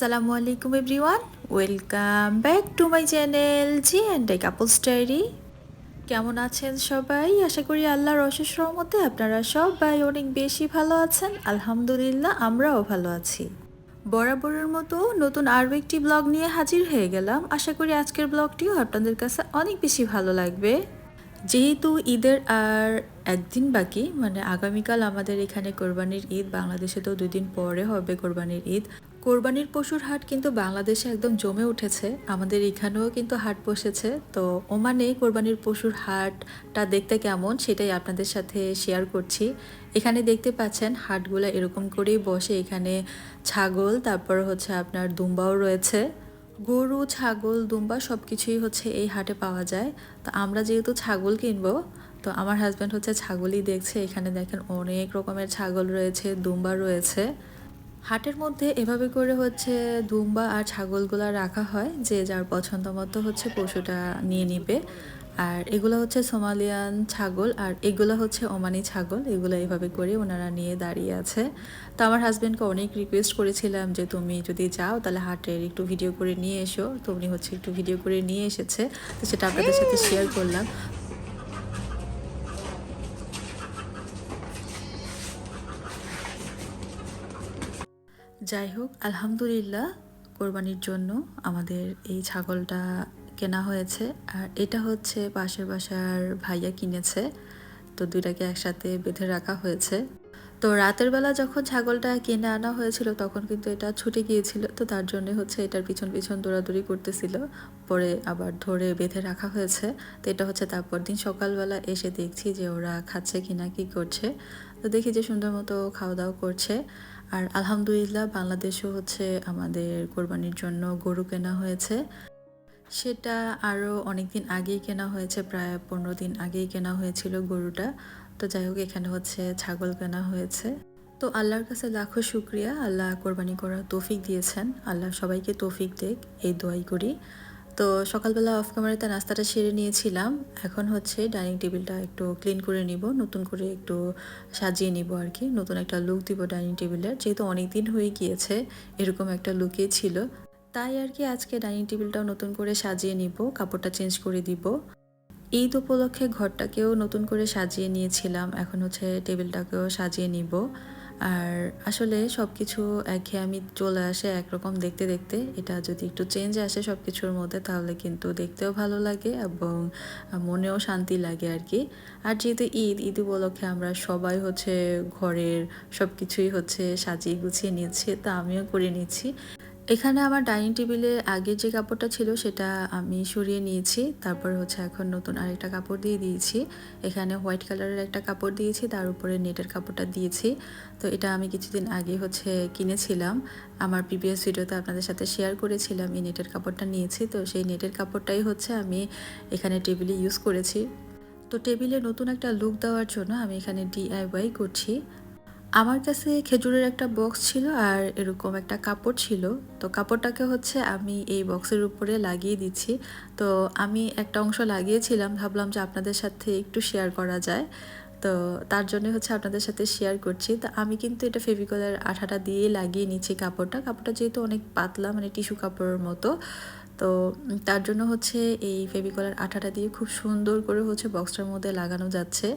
আসসালামু আলাইকুম everyone. Welcome back to my channel G and I couples diary. কেমন আছেন সবাই? আশা করি আল্লাহর অশেষ রহমতে আপনারা সবাই অনেক বেশি ভালো আছেন। আলহামদুলিল্লাহ, আমরাও ভালো আছি। বরাবরের মতো নতুন আরও একটি ব্লগ নিয়ে হাজির হয়ে গেলাম। আশা করি আজকের ব্লগটিও আপনাদের কাছে অনেক বেশি ভালো লাগবে। যেহেতু ঈদের আর একদিন বাকি মানে আগামীকাল আমাদের এখানে কোরবানির ঈদ, বাংলাদেশে তো দুদিন পরে হবে কোরবানির ঈদ। কোরবানির পশুর হাট কিন্তু বাংলাদেশে একদম জমে উঠেছে, আমাদের এখানেও কিন্তু হাট বসেছে। তো ওমানে কোরবানির পশুর হাটটা দেখতে কেমন সেটাই আপনাদের সাথে শেয়ার করছি। এখানে দেখতে পাচ্ছেন হাটগুলো এরকম করেই বসে, এখানে ছাগল, তারপর হচ্ছে আপনার দুম্বাও রয়েছে। গরু, ছাগল, দুম্বা সব কিছুই হচ্ছে এই হাটে পাওয়া যায়। তো আমরা যেহেতু ছাগল কিনবো, তো আমার হাজব্যান্ড হচ্ছে ছাগলই দেখছে। এখানে দেখেন অনেক রকমের ছাগল রয়েছে, দুম্বা রয়েছে। হাটের মধ্যে এভাবে করে হচ্ছে দুম্বা আর ছাগলগুলা রাখা হয়, যে যার পছন্দ মতো হচ্ছে পশুটা নিয়ে নিবে। আর এগুলো হচ্ছে সোমালিয়ান ছাগল আর এগুলো হচ্ছে ওমানি ছাগল। এগুলো এভাবে করে ওনারা নিয়ে দাঁড়িয়ে আছে। তো আমার হাজব্যান্ডকে অনেক রিকোয়েস্ট করেছিলাম যে তুমি যদি যাও তাহলে হাটের একটু ভিডিও করে নিয়ে এসো। তো উনি হচ্ছে একটু ভিডিও করে নিয়ে এসেছে। তো সেটা আপনাদের সাথে শেয়ার করলাম। যাই হোক আলহামদুলিল্লাহ কোরবানির জন্য আমাদের এই ছাগলটা কেনা হয়েছে। আর এটা হচ্ছে পাশের বাসার ভাইয়া কিনেছে। তো দুইটাকে একসাথে বেঁধে রাখা হয়েছে। তো রাতের বেলা যখন ছাগলটা কিনে আনা হয়েছিল, তখন কিন্তু এটা ছুটে গিয়েছিল। তো তার জন্য হচ্ছে এটার পিছন পিছন দৌড়াদৌড়ি করতেছিল। পরে আবার ধরে বেঁধে রাখা হয়েছে। তো এটা হচ্ছে তারপর দিন সকালবেলা এসে দেখছি যে ওরা খাচ্ছে কিনা, কি করছে। তো দেখি যে সুন্দর মতো খাওয়া দাওয়া করছে। আর আলহামদুলিল্লাহ বাংলাদেশও হচ্ছে আমাদের কোরবানির জন্য গরু কেনা হয়েছে। সেটা আরও অনেক দিন আগেই কেনা হয়েছে, প্রায় পনেরো দিন আগেই কেনা হয়েছিল গরুটা। তো যাই হোক, এখানে হচ্ছে ছাগল কেনা হয়েছে। তো আল্লাহর কাছে লাখো শুক্রিয়া। আল্লাহ কোরবানি করার তৌফিক দিয়েছেন। আল্লাহ সবাইকে তৌফিক দেখ এই দোয়াই করি। তো সকালবেলা অফ ক্যামেরাতে নাস্তাটা সেরে নিয়েছিলাম। এখন হচ্ছে ডাইনিং টেবিলটা একটু ক্লিন করে নিব, নতুন করে একটু সাজিয়ে নিব আর কি নতুন একটা লুক দিব ডাইনিং টেবিলের। যেহেতু অনেক দিন হয়ে গিয়েছে, এরকম একটা লুকে ছিল। তাই আর কি আজকে ডাইনিং টেবিলটাও নতুন করে সাজিয়ে নিব, কাপড়টা চেঞ্জ করে দিব। ঈদ উপলক্ষে ঘরটাকেও নতুন করে সাজিয়ে নিয়েছিলাম, এখন হচ্ছে টেবিলটাকেও সাজিয়ে নিব। আর আসলে সব কিছু একঘেয়েমি চলে আসে একরকম দেখতে দেখতে, এটা যদি একটু চেঞ্জ আসে সব কিছুর মধ্যে, তাহলে কিন্তু দেখতেও ভালো লাগে এবং মনেও শান্তি লাগে আর কি। আর যেহেতু ঈদ ঈদ উপলক্ষে আমরা সবাই হচ্ছে ঘরের সব কিছুই হচ্ছে সাজিয়ে গুছিয়ে নিচ্ছে, তা আমিও করে নিচ্ছি। এখানে আমার ডাইনিং টেবিলে আগে যে কাপড়টা ছিল সেটা আমি সরিয়ে নিয়েছি। তারপর হচ্ছে এখন নতুন আরেকটা কাপড় দিয়ে দিয়েছি। এখানে হোয়াইট কালারের একটা কাপড় দিয়েছি, তার উপরে নেটের কাপড়টা দিয়েছি। তো এটা আমি কিছুদিন আগে হচ্ছে কিনেছিলাম। আমার প্রিভিয়াস ভিডিওতে আপনাদের সাথে শেয়ার করেছিলাম এই নেটের কাপড়টা নিয়েছি। তো সেই নেটের কাপড়টাই হচ্ছে আমি এখানে টেবিলে ইউজ করেছি। তো টেবিলে নতুন একটা লুক দেওয়ার জন্য আমি এখানে ডিআইওয়াই করছি। আমার কাছে খেজুরের একটা বক্স ছিল আর এরকম একটা কাপড় ছিল। তো কাপড়টাকে হচ্ছে আমি এই বক্সের উপরে লাগিয়ে দিচ্ছি। তো আমি একটা অংশ লাগিয়েছিলাম, ভাবলাম যে আপনাদের সাথে একটু শেয়ার করা যায়। তো তার জন্য হচ্ছে আপনাদের সাথে শেয়ার করছি। তো আমি কিন্তু এটা ফেভিকলের আঠাটা দিয়ে লাগিয়ে নিচ্ছি কাপড়টা। কাপড়টা যেহেতু অনেক পাতলা মানে টিস্যু কাপড়ের মতো। তো তার জন্য হচ্ছে এই ফেবিকলের আঠাটা দিয়ে খুব সুন্দর করে হচ্ছে বক্সটার মধ্যে লাগানো যাচ্ছে।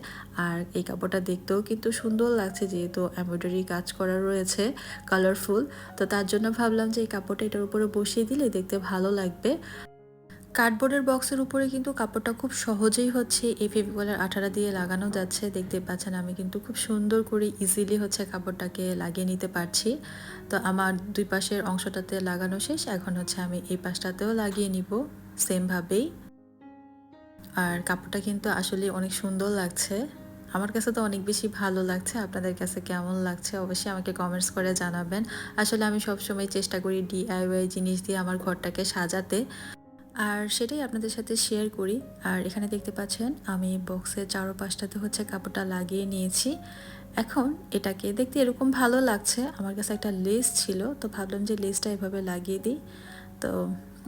আর এই কাপড়টা দেখতেও কিন্তু সুন্দর লাগছে যেহেতু এমব্রয়ডারি কাজ করা রয়েছে কালারফুল তো তার জন্য ভাবলাম যে এই কাপড়টা এটার উপরে বসিয়ে দিলে দেখতে ভালো লাগবে। কার্ডবোর্ডের বক্সের উপরে কিন্তু কাপড়টা খুব সহজেই হচ্ছে এই ফেভিকলের আঠাটা দিয়ে লাগানো যাচ্ছে। দেখতে পাচ্ছেন আমি কিন্তু খুব সুন্দর করে ইজিলি হচ্ছে কাপড়টাকে লাগিয়ে নিতে পারছি। তো আমার দুই পাশের অংশটাতে লাগানো শেষ, এখন হচ্ছে আমি এই পাশটাতেও লাগিয়ে নিব সেমভাবেই। আর কাপড়টা কিন্তু আসলে অনেক সুন্দর লাগছে। আমার কাছে তো অনেক বেশি ভালো লাগছে, আপনাদের কাছে কেমন লাগছে অবশ্যই আমাকে কমেন্টস করে জানাবেন। আসলে আমি সবসময় চেষ্টা করি ডিআইওয়াই জিনিস দিয়ে আমার ঘরটাকে সাজাতে। আর সেটাই আপনাদের সাথে শেয়ার করি। আর এখানে দেখতে পাচ্ছেন, আমি বক্সের চারোপাশটাতে হচ্ছে কাপড়টা লাগিয়ে নিয়েছি। এখন এটাকে দেখতে এরকম ভালো লাগছে, আমার কাছে একটা লেস ছিল, তো ভাবলাম যে লেসটা এভাবে লাগিয়ে দিই, তো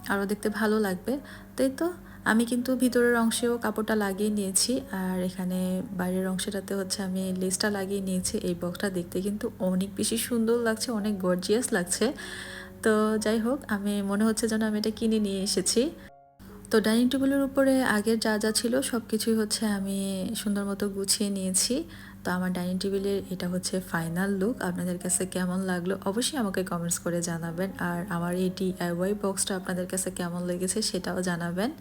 আরও দেখতে ভালো লাগবে। তাই তো, আমি কিন্তু ভিতরের অংশেও কাপড়টা লাগিয়ে নিয়েছি, আর এখানে বাইরের অংশটাতে হচ্ছে আমি লেসটা লাগিয়ে নিয়েছি। এই বক্সটা দেখতে কিন্তু অনেক বেশি সুন্দর লাগছে, অনেক গর্জিয়াস লাগছে। তো যাই হোক, আমি, মনে হচ্ছে যেন আমি এটা কিনে নিয়ে এসেছি। তো ডাইনিং টেবিলের উপরে আগের যা যা ছিল সব কিছুই হচ্ছে আমি সুন্দর মতো গুছিয়ে নিয়েছি। তো আমার ডাইনিং টেবিলের এটা হচ্ছে ফাইনাল লুক। আপনাদের কাছে কেমন লাগল অবশ্যই আমাকে কমেন্টস করে জানাবেন। আর আমার এই ডিআইওয়াই বক্সটা আপনাদের কাছে কেমন লেগেছে সেটাও জানাবেন।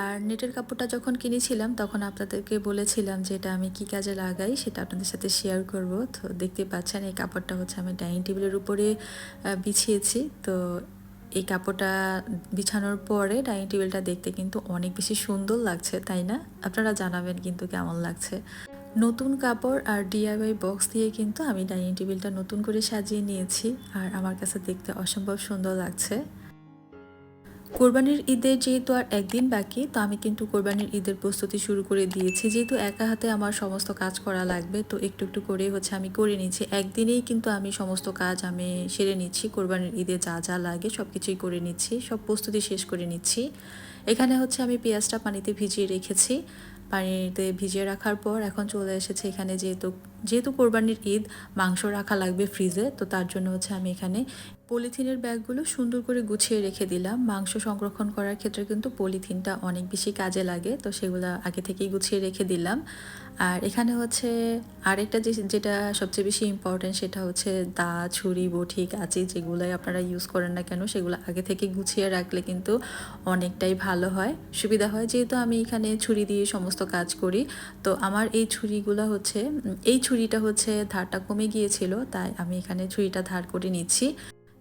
আর নেটের কাপড়টা যখন কিনেছিলাম, তখন আপনাদেরকে বলেছিলাম যে এটা আমি কি কাজে লাগাই, সেটা আপনাদের সাথে শেয়ার করব। তো দেখতে পাচ্ছেন, এই কাপড়টা হচ্ছে আমি ডাইনিং টেবিলের উপরে বিছিয়েছি। তো এই কাপড়টা বিছানোর পরে ডাইনিং টেবিলটা দেখতে কিন্তু অনেক বেশি সুন্দর লাগছে, তাই না? আপনারা জানাবেন কিন্তু কেমন লাগছে। নতুন কাপড় আর ডিআইওয়াই বক্স দিয়ে কিন্তু আমি ডাইনিং টেবিলটা নতুন করে সাজিয়ে নিয়েছি। আর আমার কাছে দেখতে অসম্ভব সুন্দর লাগছে। কোরবানির ঈদের যেহেতু আর একদিন বাকি, তো আমি কিন্তু কোরবানির ঈদের প্রস্তুতি শুরু করে দিয়েছি। যেহেতু একা হাতে আমার সমস্ত কাজ করা লাগবে, তো একটু একটু করে হচ্ছে আমি করে নিচ্ছি। একদিনেই কিন্তু আমি সমস্ত কাজ আমি সেরে নিচ্ছি, কোরবানির ঈদে যা যা লাগে সব কিছুই করে নিচ্ছি, সব প্রস্তুতি শেষ করে নিচ্ছি। এখানে হচ্ছে আমি পেঁয়াজটা পানিতে ভিজিয়ে রেখেছি। পানিতে ভিজিয়ে রাখার পর এখন চলে এসেছে এখানে যেহেতু যেহেতু কোরবানির ঈদ, মাংস রাখা লাগবে ফ্রিজে, তো তার জন্য হচ্ছে আমি এখানে পলিথিনের ব্যাগগুলো সুন্দর করে গুছিয়ে রেখে দিলাম। মাংস সংরক্ষণ করার ক্ষেত্রে কিন্তু পলিথিনটা অনেক বেশি কাজে লাগে, তো সেগুলো আগে থেকেই গুছিয়ে রেখে দিলাম। আর এখানে হচ্ছে আরেকটা যে, যেটা সবচেয়ে বেশি ইম্পর্টেন্ট সেটা হচ্ছে দা, ছুরি, বটি, কাঁচি যেগুলোই আপনারা ইউজ করেন না কেন, সেগুলো আগে থেকে গুছিয়ে রাখলে কিন্তু অনেকটাই ভালো হয়। সুবিধা হয় যেহেতু আমি এখানে ছুরি দিয়ে সমস্ত কাজ করি। তো আমার এই ছুরিগুলো হচ্ছে, এই ছুরিটা হচ্ছে ধারটা কমে গিয়েছিল, তাই আমি এখানে ছুরিটা ধার করে নিচ্ছি।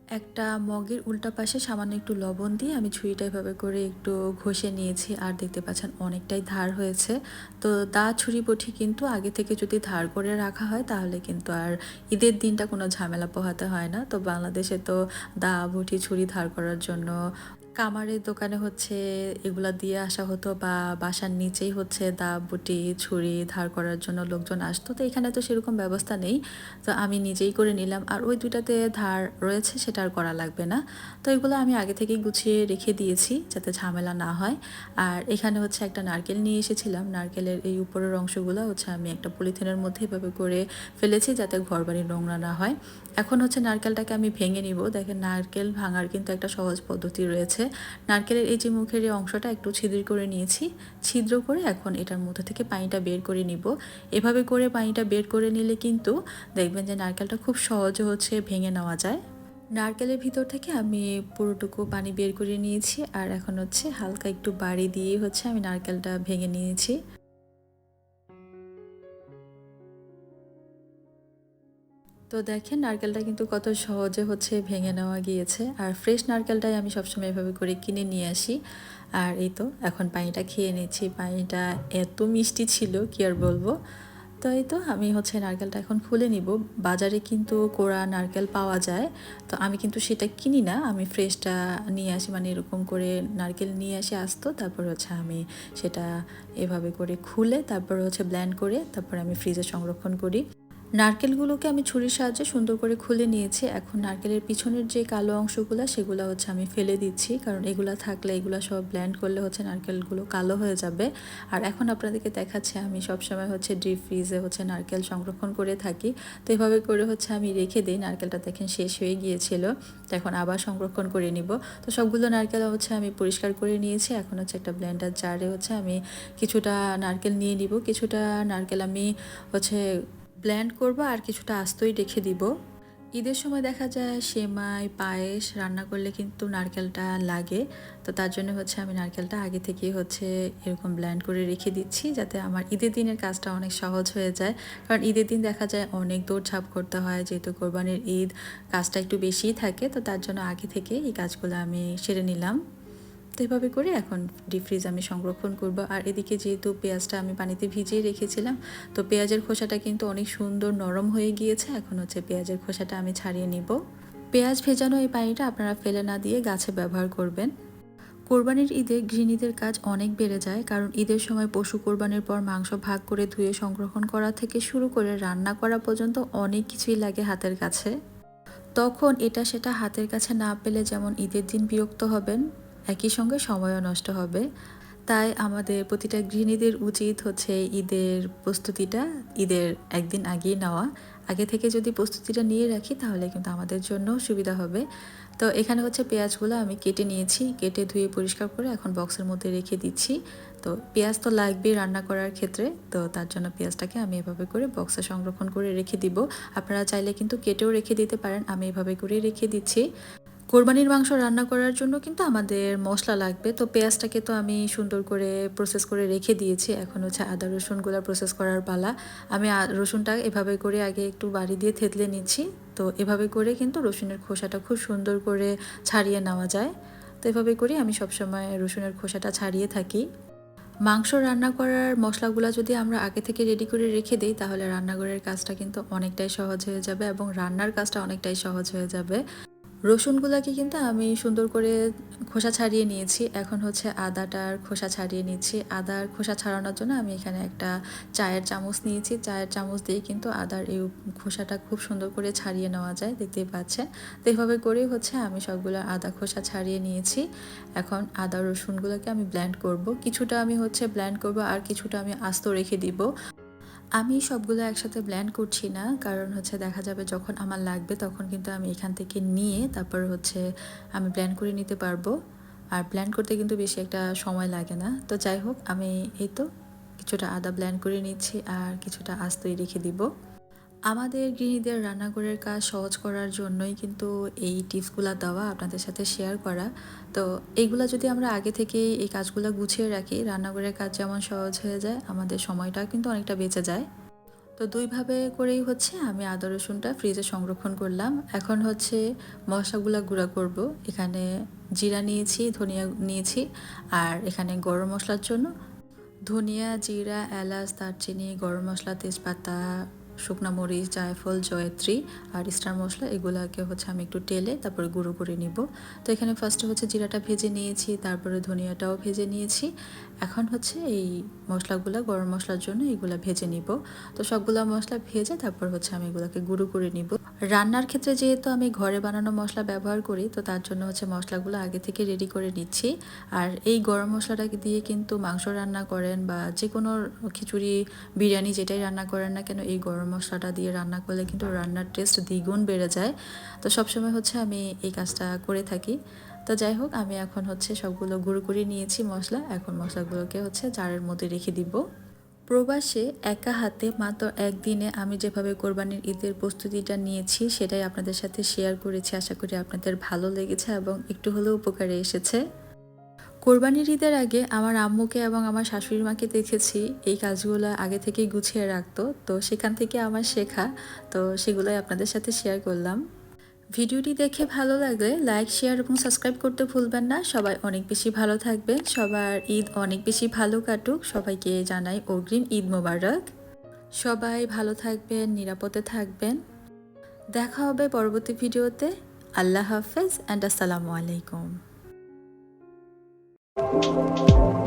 একটা মগের উল্টা পাশে সামান্য একটু লবণ দিয়ে আমি ছুরিটা এভাবে করে একটু ঘষে নিয়েছি আর দেখতে পাচ্ছেন অনেকটাই ধার হয়েছে। তো দা ছুরি বটি কিন্তু আগে থেকে যদি ধার করে রাখা হয় তাহলে কিন্তু আর ঈদের দিনটা কোনো ঝামেলা পোহাতে হয় না। তো বাংলাদেশে তো দা, বটি, ছুরি ধার করার জন্য কামারের দোকানে হচ্ছে এগুলা দিয়ে আসা হতো বা বাসার নিচেই হচ্ছে দা বুটি, ছুরি ধার করার জন্য লোকজন আসতো। তো এখানে তো সেরকম ব্যবস্থা নেই। তো আমি নিজেই করে নিলাম। আর ওই দুইটাতে ধার রয়েছে সেটা আর করা লাগবে না। তো এগুলো আমি আগে থেকেই গুছিয়ে রেখে দিয়েছি যাতে ঝামেলা না হয়। আর এখানে হচ্ছে একটা নারকেল নিয়ে এসেছিলাম। নারকেলের এই উপরের অংশগুলো হচ্ছে আমি একটা পলিথিনের মধ্যে এভাবে করে ফেলেছি যাতে ঘর বাড়ি নোংরা না হয়। এখন হচ্ছে নারকেলটাকে আমি ভেঙে নিব। দেখেন নারকেল ভাঙার কিন্তু একটা সহজ পদ্ধতি রয়েছে। নারকেলের এই যে মুখের এই অংশটা একটু ছিদ্র করে নিয়েছি। ছিদ্র করে এখন এটার মধ্যে থেকে পানিটা বের করে নিব। এভাবে করে পানিটা বের করে নিলে কিন্তু দেখবেন যে নারকেলটা খুব সহজে হচ্ছে ভেঙে নেওয়া যায়। নারকেলের ভিতর থেকে আমি পুরোটুকু পানি বের করে নিয়েছি। আর এখন হচ্ছে হালকা একটু বাড়ি দিয়ে হচ্ছে আমি নারকেলটা ভেঙে নিয়েছি। তো দেখেন, নারকেলটা কিন্তু কত সহজে হচ্ছে ভেঙে নেওয়া গিয়েছে। আর ফ্রেশ নারকেলটাই আমি সবসময় এভাবে করে কিনে নিয়ে আসি। আর এই তো, এখন পানিটা খেয়ে নিচ্ছি। পানিটা এত মিষ্টি ছিল, কি আর বলব? তো এই তো, আমি হচ্ছে নারকেলটা এখন খুলে নিব। বাজারে কিন্তু কোড়া নারকেল পাওয়া যায়। তো আমি কিন্তু সেটা কিনি না। আমি ফ্রেশটা নিয়ে আসি মানে এরকম করে নারকেল নিয়ে আসি আসতো। তারপর হচ্ছে আমি সেটা এভাবে করে খুলে, তারপর হচ্ছে ব্ল্যান্ড করে, তারপর আমি ফ্রিজে সংরক্ষণ করি। নারকেলগুলোকে আমি ছুরির সাহায্যে সুন্দর করে খুলে নিয়েছি। এখন নারকেলের পিছনের যে কালো অংশগুলো, সেগুলো হচ্ছে আমি ফেলে দিচ্ছি। কারণ এগুলো থাকলে, এগুলো সব ব্ল্যান্ড করলে হচ্ছে নারকেলগুলো কালো হয়ে যাবে। আর এখন আপনাদেরকে দেখাচ্ছে, আমি সবসময় হচ্ছে ডিপ ফ্রিজে হচ্ছে নারকেল সংরক্ষণ করে থাকি। তো এভাবে করে হচ্ছে আমি রেখে দিই, নারকেলটা দেখেন শেষ হয়ে গিয়েছিল। তো এখন আবার সংরক্ষণ করে নিব। তো সবগুলো নারকেল হচ্ছে আমি পরিষ্কার করে নিয়েছি। এখন হচ্ছে একটা ব্লেন্ডার জারে হচ্ছে আমি কিছুটা নারকেল নিয়ে নিব। কিছুটা নারকেল আমি হচ্ছে ব্ল্যান্ড করব আর কিছুটা আস্তই রেখে দিব। ঈদের সময় দেখা যায় সেমাই, পায়েস রান্না করলে কিন্তু নারকেলটা লাগে। তো তার জন্য হচ্ছে আমি নারকেলটা আগে থেকেই হচ্ছে এরকম ব্ল্যান্ড করে রেখে দিচ্ছি যাতে আমার ঈদের দিনের কাজটা অনেক সহজ হয়ে যায়। কারণ ঈদের দিন দেখা যায় অনেক দৌড়ঝাঁপ করতে হয়, যেহেতু কোরবানির ঈদ, কাজটা একটু বেশিই থাকে। তো তার জন্য আগে থেকে এই কাজগুলো আমি সেরে নিলাম। তো এভাবে করে এখন ডিপ ফ্রিজ আমি সংরক্ষণ করব। আর এদিকে যেহেতু পেঁয়াজটা আমি পানিতে ভিজিয়ে রেখেছিলাম, তো পেঁয়াজের খোসাটা কিন্তু অনেক সুন্দর নরম হয়ে গিয়েছে। এখন হচ্ছে পেঁয়াজের খোসাটা আমি ছাড়িয়ে নিব। পেঁয়াজ ভেজানো এই পানিটা আপনারা ফেলে না দিয়ে গাছে ব্যবহার করবেন। কোরবানির ঈদে গৃহিণীদের কাজ অনেক বেড়ে যায়, কারণ ঈদের সময় পশু কোরবানির পর মাংস ভাগ করে ধুয়ে সংরক্ষণ করা থেকে শুরু করে রান্না করা পর্যন্ত অনেক কিছুই লাগে হাতের কাছে। তখন এটা সেটা হাতের কাছে না পেলে যেমন ঈদের দিন বিরক্ত হবেন একই সঙ্গে সময়ও নষ্ট হবে। তাই আমাদের প্রতিটা গৃহিণীদের উচিত হচ্ছে ঈদের প্রস্তুতিটা, ঈদের একদিন আগেই নেওয়া। আগে থেকে যদি প্রস্তুতিটা নিয়ে রাখি, তাহলে কিন্তু আমাদের জন্য সুবিধা হবে। তো এখানে হচ্ছে পেঁয়াজগুলো আমি কেটে নিয়েছি, কেটে ধুয়ে পরিষ্কার করে এখন বক্সের মধ্যে রেখে দিচ্ছি। তো পেঁয়াজ তো লাগবেই রান্না করার ক্ষেত্রে, তো তার জন্য পেঁয়াজটাকে আমি এভাবে করে বক্সে সংরক্ষণ করে রেখে দিব। আপনারা চাইলে কিন্তু কেটেও রেখে দিতে পারেন, আমি এভাবে করে রেখে দিচ্ছি। কোরবানির মাংস রান্না করার জন্য কিন্তু আমাদের মশলা লাগবে। তো পেঁয়াজটাকে তো আমি সুন্দর করে প্রসেস করে রেখে দিয়েছি। এখন হচ্ছে আদা রসুনগুলো প্রসেস করার পালা। আমি রসুনটা এভাবে করে আগে একটু বাড়ি দিয়ে থেতলে নিচ্ছি। তো এভাবে করে কিন্তু রসুনের খোসাটা খুব সুন্দর করে ছাড়িয়ে নেওয়া যায়। তো এভাবে করে আমি সবসময় রসুনের খোসাটা ছাড়িয়ে থাকি। মাংস রান্না করার মশলাগুলো যদি আমরা আগে থেকে রেডি করে রেখে দিই, তাহলে রান্নাঘরের কাজটা কিন্তু অনেকটাই সহজ হয়ে যাবে এবং রান্নার কাজটা অনেকটাই সহজ হয়ে যাবে। রসুনগুলোকে কিন্তু আমি সুন্দর করে খোসা ছাড়িয়ে নিয়েছি। এখন হচ্ছে আদাটার খোসা ছাড়িয়ে নিচ্ছি। আদার খোসা ছাড়ানোর জন্য আমি এখানে একটা চায়ের চামচ নিয়েছি। চায়ের চামচ দিয়ে কিন্তু আদার এই খোসাটা খুব সুন্দর করে ছাড়িয়ে নেওয়া যায়, দেখতেই পাচ্ছেন। তো এভাবে করেই হচ্ছে আমি সবগুলো আদা খোসা ছাড়িয়ে নিয়েছি। এখন আদা রসুনগুলোকে আমি ব্ল্যান্ড করব। কিছুটা আমি হচ্ছে ব্ল্যান্ড করব আর কিছুটা আমি আস্ত রেখে দিব। আমি সবগুলো একসাথে ব্ল্যান্ড করছি না, কারণ হচ্ছে দেখা যাবে যখন আমার লাগবে তখন কিন্তু আমি এখান থেকে নিয়ে তারপর হচ্ছে আমি ব্ল্যান্ড করে নিতে পারব। আর ব্ল্যান্ড করতে কিন্তু বেশি একটা সময় লাগে না। তো যাই হোক, আমি এই তো কিছুটা আদা ব্ল্যান্ড করে নিচ্ছি আর কিছুটা আস্তই রেখে দিব। আমাদের গৃহিণীদের রান্নাঘরের কাজ সহজ করার জন্যই কিন্তু এই টিপসগুলো দেওয়া, আপনাদের সাথে শেয়ার করা। তো এইগুলা যদি আমরা আগে থেকে এই কাজগুলো গুছিয়ে রাখি, রান্নাঘরের কাজ যেমন সহজ হয়ে যায়, আমাদের সময়টা কিন্তু অনেকটা বেঁচে যায়। তো দুইভাবে করেই হচ্ছে, আমি আদা রসুনটা ফ্রিজে সংরক্ষণ করলাম। এখন হচ্ছে মশলাগুলো গুঁড়া করব। এখানে জিরা নিয়েছি, ধনিয়া নিয়েছি, আর এখানে গরম মশলার জন্য ধনিয়া, জিরা, এলাচ, দারচিনি, গরম মশলা, তেজপাতা শুকনো মরিচ, জায়ফল, জয়ত্রী আর স্টার মশলা, এগুলাকে হচ্ছে আমি একটু টেলে তারপরে গুঁড়ো করে নিব। তো এখানে ফার্স্টে হচ্ছে জিরাটা ভেজে নিয়েছি, তারপরে ধনিয়াটাও ভেজে নিয়েছি। এখন হচ্ছে এই মশলাগুলো, গরম মশলার জন্য এগুলা ভেজে নিব। তো সবগুলো মশলা ভেজে তারপর হচ্ছে আমি এগুলাকে গুঁড়ো করে নিব। রান্নার ক্ষেত্রে যেহেতু আমি ঘরে বানানো মশলা ব্যবহার করি, তো তার জন্য হচ্ছে মশলাগুলো আগে থেকে রেডি করে নিচ্ছি। আর এই গরম মশলাটাকে দিয়ে কিন্তু মাংস রান্না করেন বা যে কোনো খিচুড়ি, বিরিয়ানি যেটাই রান্না করেন না কেন, এই গরম মশলাটা দিয়ে রান্না করলে কিন্তু রান্নার টেস্ট দ্বিগুণ বেড়ে যায়। তো সবসময় হচ্ছে আমি এই কাজটা করে থাকি। তো যাই হোক, আমি এখন হচ্ছে সবগুলো গুঁড়ো করে নিয়েছি মশলা। এখন মশলাগুলোকে হচ্ছে জারের মধ্যে রেখে দিব। প্রবাসে একা হাতে মাত্র একদিনে আমি যেভাবে কোরবানির ঈদের প্রস্তুতিটা নিয়েছি, সেটাই আপনাদের সাথে শেয়ার করেছি। আশা করি আপনাদের ভালো লেগেছে এবং একটু হলেও উপকারে এসেছে। কোরবানির ঈদের আগে আমার আম্মুকে এবং আমার শাশুড়ি মাকে দেখেছি, এই কাজগুলো আগে থেকেই গুছিয়ে রাখতো। তো সেখান থেকে আমার শেখা, তো সেগুলোই আপনাদের সাথে শেয়ার করলাম। ভিডিওটি দেখে ভালো লাগলে লাইক শেয়ার এবং সাবস্ক্রাইব করতে ভুলবেন না। সবাই অনেক বেশি ভালো থাকবেন সবার ঈদ অনেক বেশি ভালো কাটুক। সবাইকে জানাই অগ্রিম ঈদ মোবারক। সবাই ভালো থাকবেন, নিরাপদে থাকবেন। দেখা হবে পরবর্তী ভিডিওতে। আল্লাহ হাফেজ অ্যান্ড আসসালামু আলাইকুম। Thank you.